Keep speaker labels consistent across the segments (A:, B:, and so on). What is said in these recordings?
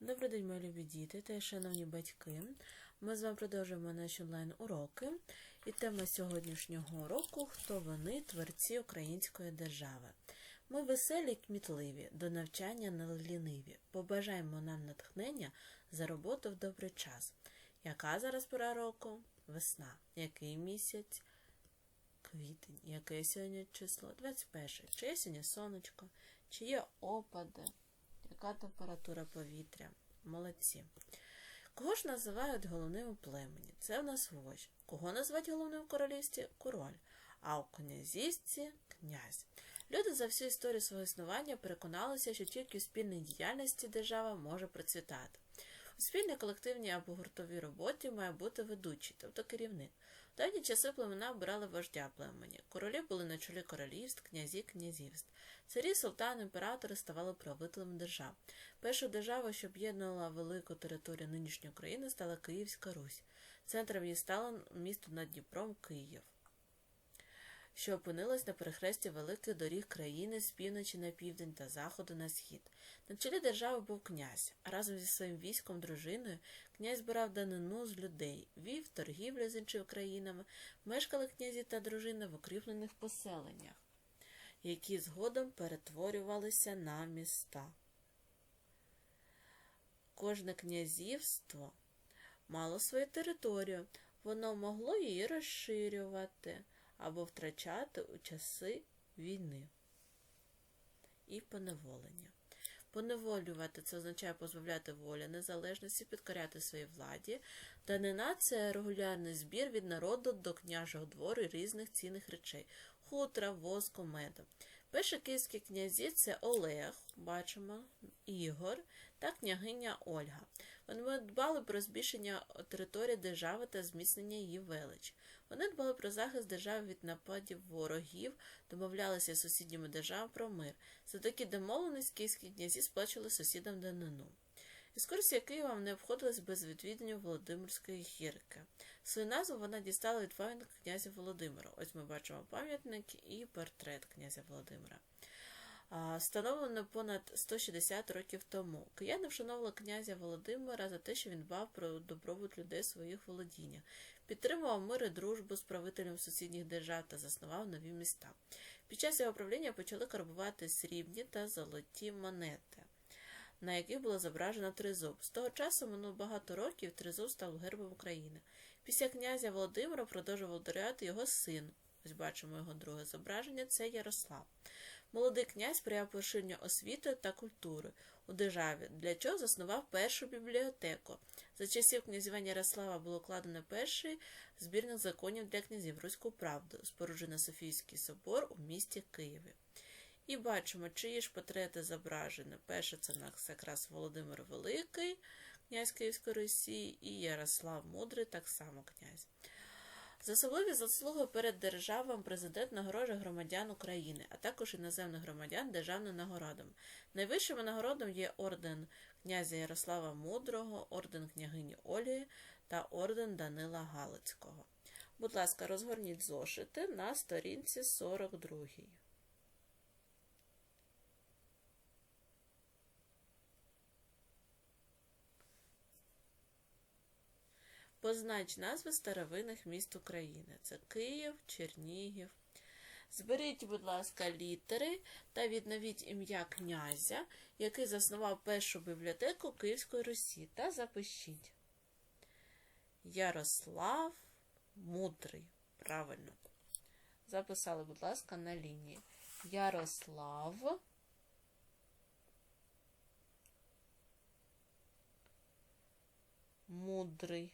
A: Добрий день, мої любі діти та шановні батьки. Ми з вами продовжуємо наші онлайн-уроки. І тема сьогоднішнього уроку Хто вони, творці української держави. Ми веселі кмітливі, до навчання не ліниві. Побажаємо нам натхнення за роботу в добрий час. Яка зараз пора року? Весна. Який місяць? Квітень. Яке сьогодні число? 21. Чи є сьогодні сонечко? Чи є опади? Яка температура повітря? Молодці. Кого ж називають головним у племені? Це в нас вождь. Кого називають головним в королівстві? Король. А у князівстві князь. Люди за всю історію свого існування переконалися, що тільки у спільній діяльності держава може процвітати. У спільній колективній або гуртовій роботі має бути ведучий, тобто керівник. Давні часи племена обирали вождя племені. Королі були на чолі королівств, князі князівств. Царі, султани, імператори ставали правителем держав. Перша держава, що об'єднувала велику територію нинішньої України, стала Київська Русь. Центром її стало місто над Дніпром Київ, що опинилось на перехресті великих доріг країни з півночі на південь та заходу на схід. На чолі держави був князь, а разом зі своїм військом дружиною князь збирав данину з людей, вів торгівлю з іншими країнами, мешкали князі та дружина в укріплених поселеннях які згодом перетворювалися на міста. Кожне князівство мало свою територію, воно могло її розширювати або втрачати у часи війни і поневолення. Поневолювати це означає позбавляти волі, незалежності, підкоряти своїй владі. Данина це регулярний збір від народу до княжого двору різних цінних речей хутра, воску, меду. Перші київські князі це Олег, бачимо, Ігор та княгиня Ольга. Вони дбали про збільшення території держави та зміцнення її велич. Вони дбали про захист держави від нападів ворогів, домовлялися з сусідніми державами про мир. За такі домовленості київські князі сплачували сусідам данину. Екскурсія Києва не обходилась без відвідання Володимирської гірки. Свою назву вона дістала від пам'ятника князя Володимира. Ось ми бачимо пам'ятник і портрет князя Володимира. Встановлено понад 160 років тому. Кияни вшановували князя Володимира за те, що він дбав про добробут людей своїх володіннях, підтримував мир і дружбу з правителем сусідніх держав та заснував нові міста. Під час його правління почали карбувати срібні та золоті монети на яких було зображено тризуб. З того часу минуло багато років тризуб став гербом України. Після князя Володимира продовжував володарювати його син. Бачимо його друге зображення це Ярослав. Молодий князь сприяв поширенню освіти та культури у державі, для чого заснував першу бібліотеку. За часів князювання Ярослава було кладено перший збірник законів для князів Руську правду, споруджено Софійський собор у місті Києві. І бачимо, чиї ж портрети зображені. Перше це якраз Володимир Великий, князь Київської Росії, і Ярослав Мудрий, так само князь. За особливі заслуги перед державою президент нагороджує громадян України, а також іноземних громадян державним нагородом. Найвищими нагородом є орден князя Ярослава Мудрого, орден княгині Олії та орден Данила Галицького. Будь ласка, розгорніть зошити на сторінці 42. Познач назви старовинних міст України. Це Київ, Чернігів. Зберіть, будь ласка, літери та відновіть ім'я князя, який заснував першу бібліотеку Київської Русі, та запишіть. Ярослав Мудрий. Правильно. Записали, будь ласка, на лінії. Ярослав. Мудрий.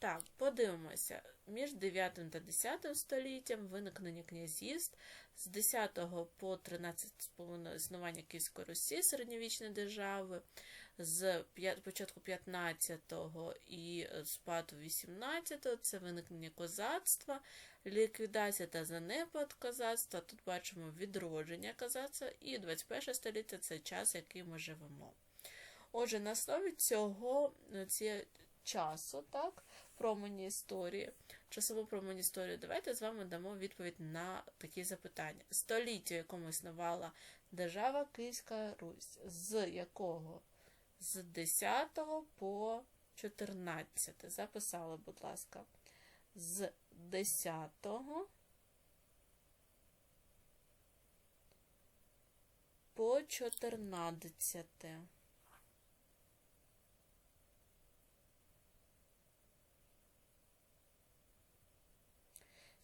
A: Так, подивимося. Між 9 та 10 століттям виникнення князівств з 10 по 13,5 існування Київської Русі, середньовічної держави, з початку 15-го і спаду 18-го це виникнення козацтва, ліквідація та занепад козацтва. Тут бачимо відродження козацтва, і 21 століття це час, який ми живемо. Отже, на основі цього цієї часу, так, промені історії, часову промінь історію, давайте з вами дамо відповідь на такі запитання. Століття, в якому існувала держава Київська Русь, з якого? З 10 по 14. Записали, будь ласка. З 10 по 14.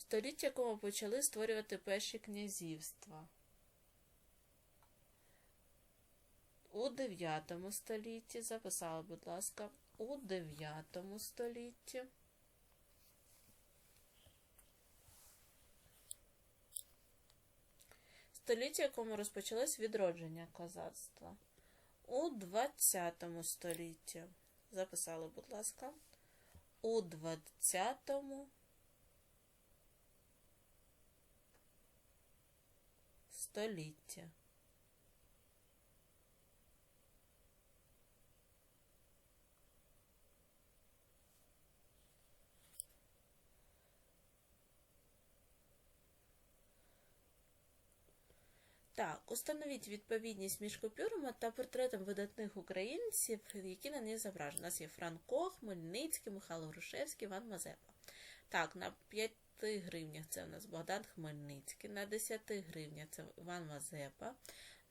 A: Століття, якому почали створювати перші князівства. У 9 столітті, записали, будь ласка, у 9 столітті. Століття, якому розпочалось відродження козацтва. У 20 столітті. Записали, будь ласка. У 20 столітті. Так, установіть відповідність між купюрами та портретом видатних українців, які на них зображені. У нас є Франко, Хмельницький, Михайло Грушевський, Іван Мазепа. Так, на 5 гривнях це у нас Богдан Хмельницький, на 10 гривнях це Іван Мазепа,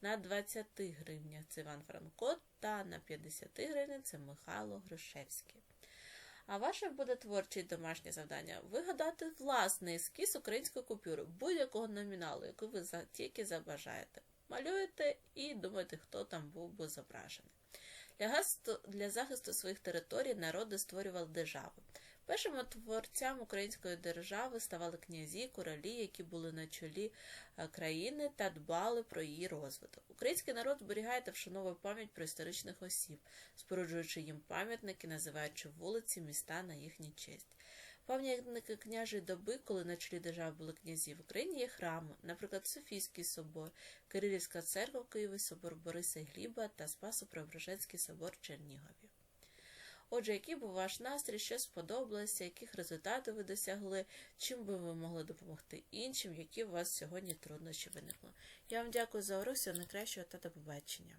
A: на 20 гривнях це Іван Франко та на 50 гривнях це Михайло Грушевський. А ваше буде творче домашнє завдання вигадати власний ескіз української купюри будь-якого номіналу, який ви тільки забажаєте. Малюєте і думаєте, хто там був би зображений. Для захисту своїх територій народи створювали держави. Першими творцями української держави ставали князі, королі, які були на чолі е, країни та дбали про її розвиток. Український народ зберігає та вшановує пам'ять про історичних осіб, споруджуючи їм пам'ятники, називаючи вулиці, міста на їхню честь. Пам'ятники княжої доби, коли на чолі держави були князі в Україні, є храми, наприклад, Софійський собор, Кирилівська церква в Києві, собор Бориса Гліба та Спасо-Преображенський собор в Чернігові. Отже, який був ваш настрій, що сподобалося, яких результатів ви досягли, чим би ви могли допомогти іншим, які у вас сьогодні труднощі виникли. Я вам дякую за урок, всього найкращого та до побачення.